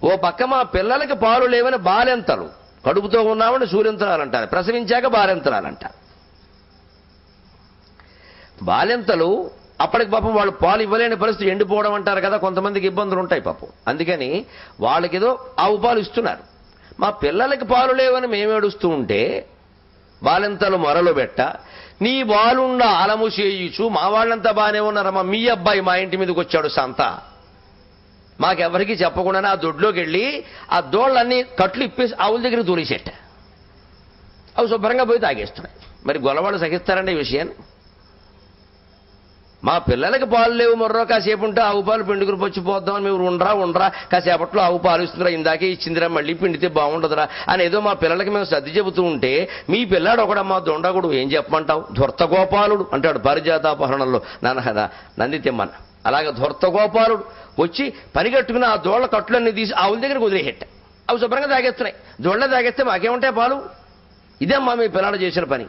ఓ పక్క మా పిల్లలకి పాలు లేవని బాలెంతలు. కడుపుతో ఉన్నామని సూర్యంతరాలంటారు. ప్రసవించాక బాలెంతరాలంటారు బాలెంతలు అప్పటికి పాపం వాళ్ళు పాలు ఇవ్వలేని పరిస్థితి ఎండిపోవడం అంటారు కదా కొంతమందికి ఇబ్బందులు ఉంటాయి పాపం. అందుకని వాళ్ళకేదో ఆవు పాలు ఇస్తున్నారు. మా పిల్లలకి పాలు లేవని మేము ఏడుస్తూ ఉంటే బాలెంతలు మొరలు పెట్ట నీ బాలుండ అలము చేయుచు మా వాళ్ళంతా బానే ఉన్నారమ్మా. మీ అబ్బాయి మా ఇంటి మీదకి వచ్చాడు సంత మాకెవరికి చెప్పకుండానే ఆ దొడ్లోకి వెళ్ళి ఆ దోళ్ళన్నీ కట్లు ఇప్పేసి ఆవుల దగ్గర దూరేసేట అవి శుభ్రంగా పోయి తాగేస్తున్నాయి. మరి గొలవాళ్ళు సహిస్తారండి ఈ విషయాన్ని మా పిల్లలకి పాలు లేవు మర్రో కాసేపు ఉంటే ఆవు పాలు పిండుకుని వచ్చి పోద్దాం మీరు ఉండరా ఉండరా కాసేపట్లో ఆవు పాలు ఇస్తుందిరా ఇందాకే ఇచ్చిందిరా మళ్ళీ పిండితే బాగుండదురా అని ఏదో మా పిల్లలకి మేము సర్ది చెబుతూ ఉంటే మీ పిల్లాడు ఒకడమ్మా దొండగుడు ఏం చెప్పమంటావు? ధృర్తగోపాలుడు అంటాడు పారిజాతాపహరణంలో నాన్న నంది తిమ్మన్న. అలాగే ధృర్తగోపాలుడు వచ్చి పనిగట్టుకుని ఆ దోళ్ళ కట్టులన్నీ తీసి ఆవుల దగ్గర వదిలేహెట్ట అవి శుభ్రంగా తాగేస్తున్నాయి. దోళ్ళ తాగేస్తే మాకేముంటాయి పాలు? ఇదేమ్మా మీ పిల్లాడు చేసిన పని.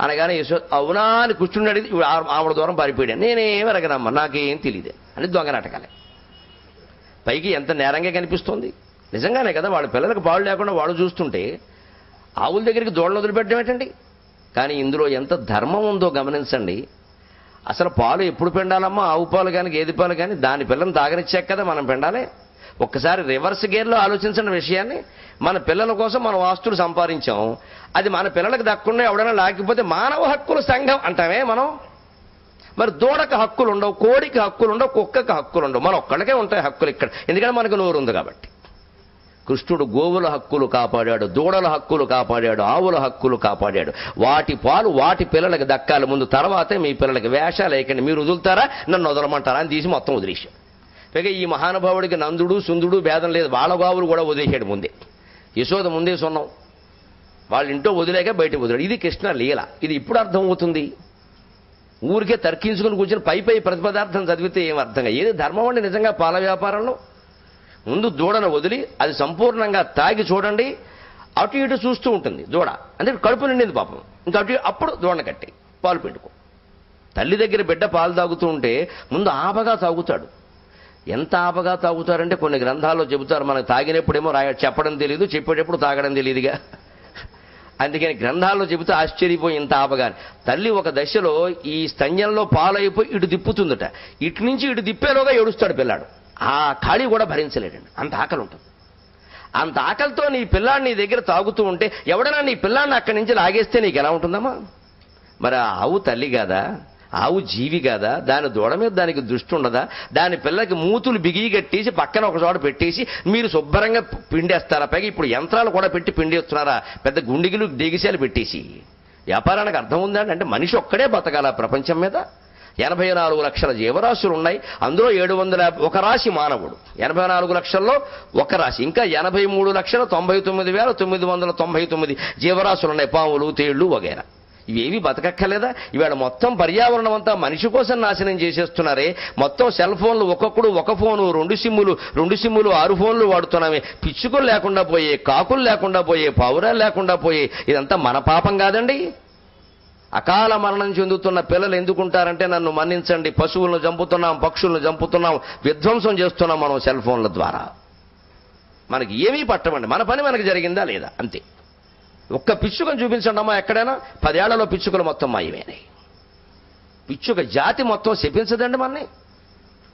అనగానే యశో అవునా అని కూర్చుని అడిగి ఆవిడ దూరం పారిపోయాడు. నేనేం అడగనమ్మా నాకేం తెలియదు అని దొంగ నాటకాలే. పైకి ఎంత నేరంగా కనిపిస్తోంది. నిజంగానే కదా వాళ్ళ పిల్లలకు పాలు లేకుండా వాళ్ళు చూస్తుంటే ఆవుల దగ్గరికి దూడలు వదిలిపెట్టడం ఏంటండి? కానీ ఇందులో ఎంత ధర్మం ఉందో గమనించండి. అసలు పాలు ఎప్పుడు పిండాలమ్మా? ఆవు పాలు కానీ గేదె పాలు కానీ దాని పిల్లని తాగనిచ్చాక కదా మనం పిండాలి? ఒక్కసారి రివర్స్ గేర్లో ఆలోచించిన విషయాన్ని మన పిల్లల కోసం మనం ఆస్తులు సంపాదించాం. అది మన పిల్లలకు దక్కుండా ఎవడైనా లేకపోతే మానవ హక్కుల సంఘం అంటామే మనం. మరి దూడకు హక్కులు ఉండవు కోడికి హక్కులు ఉండవు కుక్కకి హక్కులు ఉండవు. మన ఒక్కడికే ఉంటాయి హక్కులు ఇక్కడ. ఎందుకంటే మనకు నోరు ఉంది కాబట్టి. కృష్ణుడు గోవుల హక్కులు కాపాడాడు దూడల హక్కులు కాపాడాడు ఆవుల హక్కులు కాపాడాడు. వాటి పాలు వాటి పిల్లలకు దక్కాలి ముందు తర్వాతే మీ పిల్లలకి వేషాలు వేయకండి. మీరు వదులుతారా? నన్ను వదలమంటారా? అని తీసి మొత్తం వదిలేశాడు. పైగా ఈ మహానుభావుడికి నందుడు సుందుడు భేదం లేదు. వాళ్ళ కూడా వదిలేశాడు ముందే. యశోద ముందే సున్నాం. వాళ్ళ ఇంట్లో వదిలేక బయట వదిలాడు. ఇది కృష్ణ లీల. ఇది ఇప్పుడు అర్థమవుతుంది. ఊరికే తర్కించుకుని కూర్చొని పై పై ప్రతిపదార్థం చదివితే ఏం అర్థంగా ఏది ధర్మం అంటే నిజంగా పాల వ్యాపారంలో? ముందు దూడను వదిలి అది సంపూర్ణంగా తాగి చూడండి. అటు ఇటు చూస్తూ ఉంటుంది దూడ. అంటే కడుపు నిండింది పాపం. ఇంకా అటు అప్పుడు దూడను కట్టి పాలు పెట్టుకో తల్లి దగ్గర బిడ్డ పాలు తాగుతూ ఉంటే ముందు ఆపగా తాగుతాడు. ఎంత ఆపగా తాగుతారంటే కొన్ని గ్రంథాల్లో చెబుతారు. మనకు తాగినప్పుడేమో రాయ చెప్పడం తెలియదు చెప్పేటప్పుడు తాగడం తెలియదుగా అందుకని గ్రంథాల్లో చెబుతూ ఆశ్చర్యపోయి ఇంత ఆపగాని. తల్లి ఒక దశలో ఈ స్తంజంలో పాలైపోయి ఇటు తిప్పుతుందట. ఇటు నుంచి ఇటు తిప్పేలోగా ఏడుస్తాడు పిల్లాడు. ఆ ఖాళీ కూడా భరించలేడండి. అంత ఆకలి ఉంటుంది అంత ఆకలితో నీ పిల్లాడిని నీ దగ్గర తాగుతూ ఉంటే ఎవడైనా నీ పిల్లాడిని అక్కడి నుంచి లాగేస్తే నీకు ఎలా ఉంటుందమ్మా? మరి ఆవు తల్లి కాదా? ఆవు జీవి కదా? దాని దూడ మీద దానికి దృష్టి ఉండదా? దాని పిల్లకి మూతులు బిగి కట్టేసి పక్కన ఒక చోట పెట్టేసి మీరు శుభ్రంగా పిండేస్తారా? పైగా ఇప్పుడు యంత్రాలు కూడా పెట్టి పిండేస్తున్నారా? పెద్ద గుండిగిలు దిగిసాలు పెట్టేసి. వ్యాపారానికి అర్థం ఉందా అంటే మనిషి ఒక్కడే బతకాల ప్రపంచం మీద? ఎనభై నాలుగు లక్షల జీవరాశులు ఉన్నాయి. అందులో ఏడు వందల ఒక రాశి మానవుడు. ఎనభై నాలుగు లక్షల్లో ఒక రాశి. ఇంకా ఎనభై మూడు లక్షల తొంభై తొమ్మిది వేల తొమ్మిది వందల తొంభై తొమ్మిది జీవరాశులు ఉన్నాయి. పాములు తేళ్ళు వగైరా. ఇవేవి బతకక్కర్లేదా? ఇవాళ మొత్తం పర్యావరణం అంతా మనిషి కోసం నాశనం చేసేస్తున్నారే. మొత్తం సెల్ ఫోన్లు ఒక్కొక్కడు ఒక ఫోను రెండు సిమ్ములు రెండు సిమ్ములు ఆరు ఫోన్లు వాడుతున్నామే. పిచ్చుకలు లేకుండా పోయే కాకులు లేకుండా పోయే పావురాలు లేకుండా పోయే ఇదంతా మన పాపం కాదండి. అకాల మరణం చెందుతున్న పిల్లలు ఎందుకుంటారంటే నన్ను మన్నించండి. పశువులను చంపుతున్నాం పక్షులను చంపుతున్నాం విధ్వంసం చేస్తున్నాం మనం సెల్ ఫోన్ల ద్వారా. మనకి ఏమీ పట్టమండి. మన పని మనకి జరిగిందా లేదా? అంతే. ఒక్క పిచ్చుకను చూపించండి అమ్మా ఎక్కడైనా. పదేళ్ళలో పిచ్చుకలు మొత్తం మాయమైనాయి. పిచ్చుక జాతి మొత్తం శపించదండి మనని.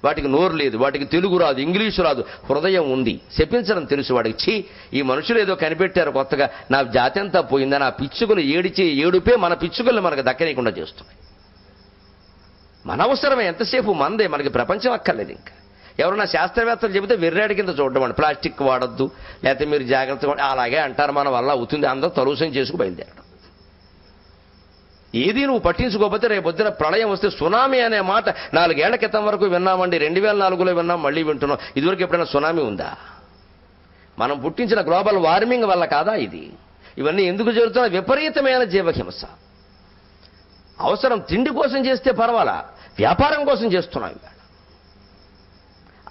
వాటికి నోరు లేదు వాటికి తెలుగు రాదు ఇంగ్లీషు రాదు హృదయం ఉంది. శపించడం తెలుసు వాడికి. ఛీ ఈ మనుషులు ఏదో కనిపెట్టారు కొత్తగా. నా జాతి అంతా పోయిందని ఆ పిచ్చుకలు ఏడిచి ఏడుపే మన పిచ్చుకల్ని మనకు దక్కనీయకుండా చేస్తున్నాయి. మన అవసరమే ఎంతసేపు మందే మనకి ప్రపంచం అక్కర్లేదు ఇంకా. ఎవరైనా శాస్త్రవేత్తలు చెబితే వెర్రాడి కింద చూడడం అండి. ప్లాస్టిక్ వాడద్దు లేకపోతే మీరు జాగ్రత్తగా అలాగే అంటారు మన వల్ల అవుతుంది అందరూ తలుసం చేసుకు బయలుదేరడం ఏది నువ్వు పట్టించుకోకపోతే రేపు పొద్దున ప్రళయం వస్తే సునామీ అనే మాట నాలుగేళ్ళ క్రితం వరకు విన్నామండి రెండు వేల నాలుగులో విన్నాం మళ్ళీ వింటున్నాం. ఇదివరకు ఎప్పుడైనా సునామీ ఉందా? మనం పుట్టించిన గ్లోబల్ వార్మింగ్ వల్ల కాదా ఇది? ఇవన్నీ ఎందుకు జరుగుతున్న విపరీతమైన జీవహింస. అవసరం తిండి కోసం చేస్తే పర్వాలా? వ్యాపారం కోసం చేస్తున్నాం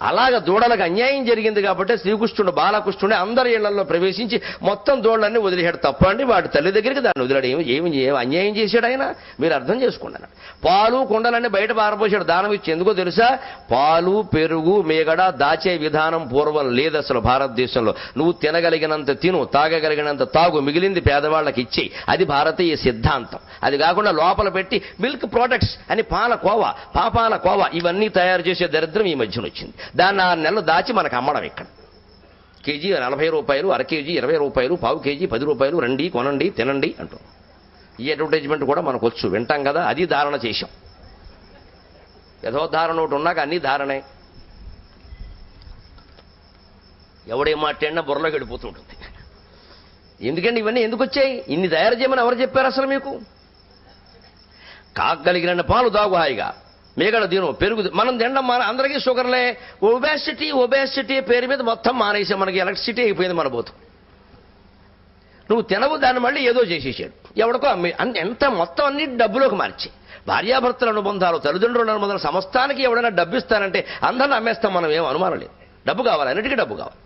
అలాగ దూడలకు అన్యాయం జరిగింది కాబట్టి శ్రీకృష్ణుడు బాలకృష్ణుడు అందరి ఇళ్ళలో ప్రవేశించి మొత్తం దూడలన్నీ వదిలేశాడు. తప్ప అండి వాడి తల్లి దగ్గరికి దాన్ని వదిలాడు. ఏమి ఏమి ఏమి అన్యాయం చేశాడు ఆయన? మీరు అర్థం చేసుకుంటాను పాలు కుండలన్నీ బయట పారపోసాడు దానం ఇచ్చి ఎందుకో తెలుసా? పాలు పెరుగు మేగడ దాచే విధానం పూర్వం లేదు అసలు భారతదేశంలో. నువ్వు తినగలిగినంత తిను తాగగలిగినంత తాగు మిగిలింది పేదవాళ్ళకి ఇచ్చేయి అది భారతీయ సిద్ధాంతం. అది కాకుండా లోపల పెట్టి మిల్క్ ప్రోడక్ట్స్ అని పాల కోవ పాపాల కోవా ఇవన్నీ తయారు చేసే దరిద్రం ఈ మధ్యన వచ్చింది. దాన్ని ఆరు నెలలు దాచి మనకు అమ్మడం ఇక్కడ. కేజీ నలభై రూపాయలు అర కేజీ ఇరవై రూపాయలు పావు కేజీ పది రూపాయలు రండి కొనండి తినండి అంటాం. ఈ అడ్వర్టైజ్మెంట్ కూడా మనకు వచ్చు. వింటాం కదా అది ధారణ చేశాం. యథోధారణ ఒకటి ఉన్నాక అన్ని ధారణే. ఎవడే మాట్లాడినా బుర్రలో గడిపోతూ ఉంటుంది ఎందుకండి ఇవన్నీ ఎందుకు వచ్చాయి? ఇన్ని తయారు చేయమని ఎవరు చెప్పారు అసలు మీకు? కాగలిగిన పాలు దాగు హాయిగా. మేగడ దీను పెరుగు మనం తినడం మాన అందరికీ షుగర్లే. ఒబేసిటీ ఒబేసిటీ పేరు మీద మొత్తం మానేసాం మనకి ఎలక్ట్రిసిటీ అయిపోయింది మన పోతు నువ్వు తినవు దాన్ని మళ్ళీ ఏదో చేసేసాడు. ఎవడికో ఎంత మొత్తం అన్ని డబ్బులోకి మార్చి. భార్యాభర్తల అనుబంధాలు తల్లిదండ్రుల అనుబంధాలు సమస్తానికి ఎవడైనా డబ్బు ఇస్తానంటే అందరిని అమ్మేస్తాం మనం ఏం అనుమానం లేదు. డబ్బు కావాలి అన్నిటికీ డబ్బు కావాలి.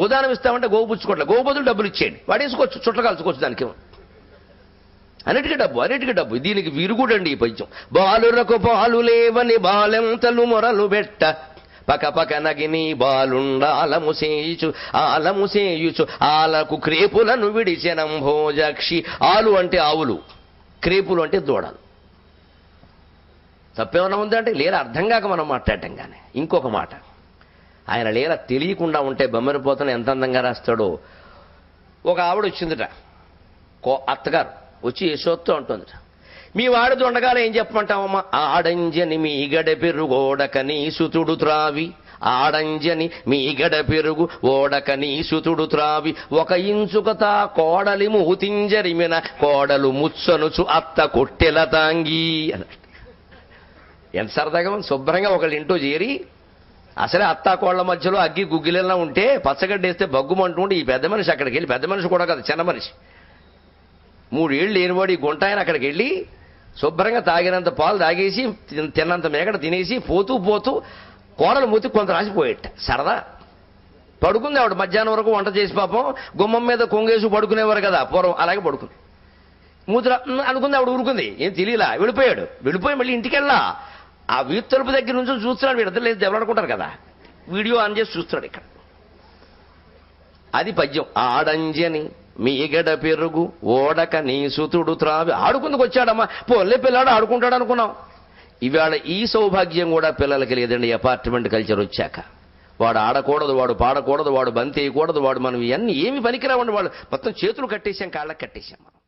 గోదానం ఇస్తామంటే గోవు పుచ్చుకోవట్లే గోవు బదులు డబ్బులు ఇచ్చేయండి. వాడేసుకోవచ్చు చుట్ల కాల్చుకోవచ్చు దానికి. అన్నిటికీ డబ్బు అన్నిటికీ డబ్బు. దీనికి విరుగుడండి ఈ పద్యం. బాలురకు పాలు లేవని బాలెంతలు మొరలు బెట్ట పక పక నగిని బాలుండ ఆలము సేయుచు ఆలము సేయుచు. ఆలకు క్రేపులను విడిచెనం భోజక్షి. ఆలు అంటే ఆవులు క్రేపులు అంటే దూడలు. తప్పేమన్నా ఉందంటే లేర అర్థం కాక మనం మాట్లాడటం కానీ ఇంకొక మాట. ఆయన లేర తెలియకుండా ఉంటే బొమ్మరిపోతను ఎంత అందంగా రాస్తాడో. ఒక ఆవిడ వచ్చిందిట కో అత్తగారు. వచ్చి యశోత్తో అంటుంది మీ వాడి దొండగాలు ఏం చెప్పమంటావమ్మా? ఆడంజని మీ గడ పెరుగోడక నీ సుతుడు త్రావి. ఆడంజని మీ గడ పెరుగు ఓడక నీసుతుడు త్రావి. ఒక ఇంచుకత కోడలి మూతింజరిమిన కోడలు ముచ్చనుచు అత్త కొట్టెల తాంగి అన్నాడు ఎంత సరదాగా శుభ్రంగా ఒకళ్ళు ఇంటో చేరి అసలే అత్తాకోళ్ళ మధ్యలో అగ్గి గుగ్గిలెలా ఉంటే పచ్చగడ్డ వేస్తే బగ్గుమంటుంటే ఈ పెద్ద మనిషి అక్కడికి వెళ్ళి పెద్ద మనిషి కూడా కదా చిన్న మనిషి. మూడేళ్ళు లేనివాడు ఈ గుంట ఆయన అక్కడికి వెళ్ళి శుభ్రంగా తాగినంత పాలు తాగేసి తిన్నంత మేకడ తినేసి పోతూ పోతూ కోడలు మూతి కొంత రాసిపోయేట సరదా. పడుకుంది ఆవిడ. మధ్యాహ్నం వరకు వంట చేసి పాపం గుమ్మం మీద కొంగేసి పడుకునేవారు కదా. పూర్వం అలాగే పడుకుంది. మూతుల అనుకుంది ఆవిడ ఊరుకుంది. ఏం తెలియలా? వెళ్ళిపోయాడు. వెళ్ళిపోయి మళ్ళీ ఇంటికి వెళ్ళా ఆ వీధి తలుపు దగ్గర నుంచి చూస్తున్నాడు. వీడిద్దరు లేదు దెబ్బలాడుకుంటారు కదా. వీడియో ఆన్ చేసి చూస్తున్నాడు ఇక్కడ. అది పద్యం. ఆడంజని మీగడ పెరుగు ఓడక నీ సుతుడు త్రావి ఆడుకుందుకు వచ్చాడమ్మా. పోలే పిల్లాడు ఆడుకుంటాడు అనుకున్నాం. ఇవాళ ఈ సౌభాగ్యం కూడా పిల్లలకి లేదండి అపార్ట్మెంట్ కల్చర్ వచ్చాక. వాడు ఆడకూడదు వాడు పాడకూడదు వాడు బంతి వేయకూడదు వాడు మనం ఇవన్నీ ఏమి పనికిరావండి వాడు మొత్తం చేతులు కట్టేశాం కాళ్ళకి కట్టేశాం మనం.